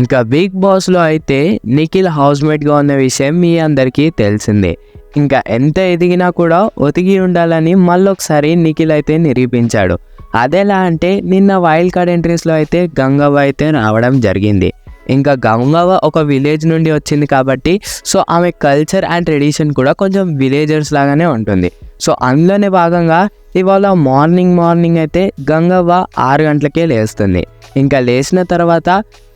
ఇంకా బిగ్ బాస్లో అయితే నిఖిల్ హౌస్మేట్గా ఉన్న విషయం మీ అందరికీ తెలిసిందే. ఇంకా ఎంత ఎదిగినా కూడా ఒతిగి ఉండాలని మళ్ళొకసారి నిఖిల్ అయితే నిరూపించాడు. అదెలా అంటే నిన్న వైల్డ్ కార్డ్ ఎంట్రీస్లో అయితే గంగవ్వ అయితే రావడం జరిగింది. ఇంకా గంగవ్వ ఒక విలేజ్ నుండి వచ్చింది కాబట్టి సో ఆమె కల్చర్ అండ్ ట్రెడిషన్ కూడా కొంచెం విలేజర్స్ లాగానే ఉంటుంది. సో అందులోనే భాగంగా ఇవాళ మార్నింగ్ మార్నింగ్ అయితే గంగవ్వ ఆరు గంటలకే లేస్తుంది. ఇంకా లేచిన తర్వాత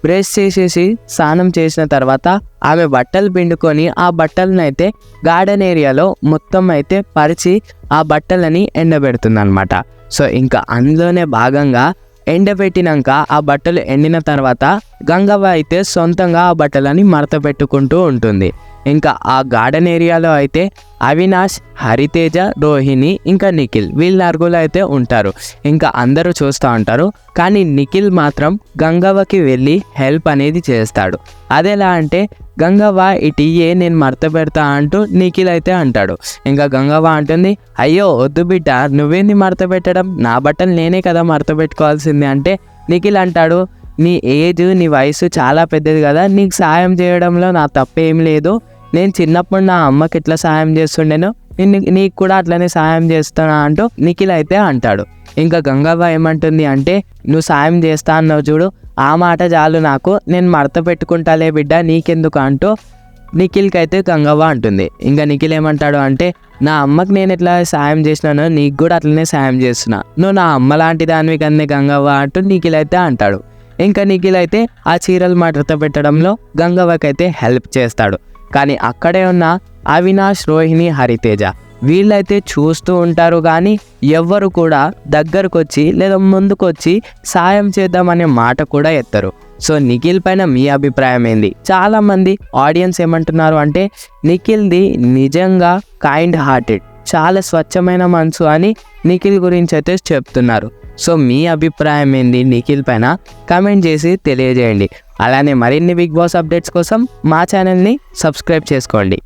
బ్రష్ చేసేసి స్నానం చేసిన తర్వాత ఆమె బట్టలు పిండుకొని ఆ బట్టలను అయితే గార్డెన్ ఏరియాలో మొత్తం అయితే పరిచి ఆ బట్టలని ఎండబెడుతుందనమాట సో ఇంకా అందులోనే భాగంగా ఎండబెట్టినాక ఆ బట్టలు ఎండిన తర్వాత గంగవ్వ అయితే సొంతంగా ఆ బట్టలని మడత పెట్టుకుంటూ ఉంటుంది. ఇంకా ఆ గార్డెన్ ఏరియాలో అయితే అవినాష్ హరితేజ రోహిణి ఇంకా నిఖిల్ వీళ్ళ నలుగురు అయితే ఉంటారు. ఇంకా అందరూ చూస్తూ ఉంటారు. కానీ నిఖిల్ మాత్రం గంగవ్వకి వెళ్ళి హెల్ప్ అనేది చేస్తాడు. అదెలా అంటే గంగవ్వ ఇటు ఇయ్యే నేను మడత పెడతా అంటూ నిఖిల్ అయితే అంటాడు. ఇంకా గంగవ్వ అంటుంది అయ్యో వద్దు బిడ్డ నువ్వేంది మడత పెట్టడం? నా బట్టలు నేనే కదా మడత పెట్టుకోవాల్సింది. అంటే నిఖిల్ అంటాడు నీ ఏజ్ నీ వయసు చాలా పెద్దది కదా నీకు సాయం చేయడంలో నా తప్పేం లేదు. నేను చిన్నప్పుడు నా అమ్మకి ఎట్లా సాయం చేస్తుండేనో నేను నీకు కూడా అట్లనే సాయం చేస్తానా అంటూ నిఖిల్ అయితే అంటాడు. ఇంకా గంగవ్వ ఏమంటుంది అంటే నువ్వు సాయం చేస్తా అన్నావు చూడు ఆ మాట చాలు నాకు నేను మడత పెట్టుకుంటాలే బిడ్డ నీకెందుకు? అంటూ నిఖిల్కి అయితే గంగవ్వ అంటుంది. ఇంకా నిఖిల్ ఏమంటాడు అంటే నా అమ్మకి నేను ఎట్లా సాయం చేసినానో నీకు కూడా అట్లనే సాయం చేస్తున్నా. నువ్వు నా అమ్మ లాంటి దానివి కన్నే గంగవ్వ అంటూ నిఖిల్ అయితే అంటాడు. ఇంకా నిఖిల్ అయితే ఆ చీరలు మడత పెట్టడంలో గంగవ్వకి అయితే హెల్ప్ చేస్తాడు. కానీ అక్కడే ఉన్న అవినాష్ రోహిణి హరితేజ. వీళ్ళైతే చూస్తూ ఉంటారు కానీ ఎవ్వరు కూడా దగ్గరకొచ్చి లేదా ముందుకొచ్చి సాయం చేద్దామనే మాట కూడా ఎత్తరు. సో నిఖిల్ పైన మీ అభిప్రాయం ఏంది? చాలామంది ఆడియన్స్ ఏమంటున్నారు అంటే నిఖిల్ది నిజంగా కైండ్ హార్టెడ్ చాలా స్వచ్ఛమైన మనసు అని నిఖిల్ గురించి అయితే చెప్తున్నారు. సో మీ అభిప్రాయం ఏంది నిఖిల్ పైన? కమెంట్ చేసి తెలియజేయండి. అలానే మరిన్ని బిగ్ బాస్ అప్డేట్స్ కోసం మా ఛానల్ని సబ్స్క్రైబ్ చేసుకోండి.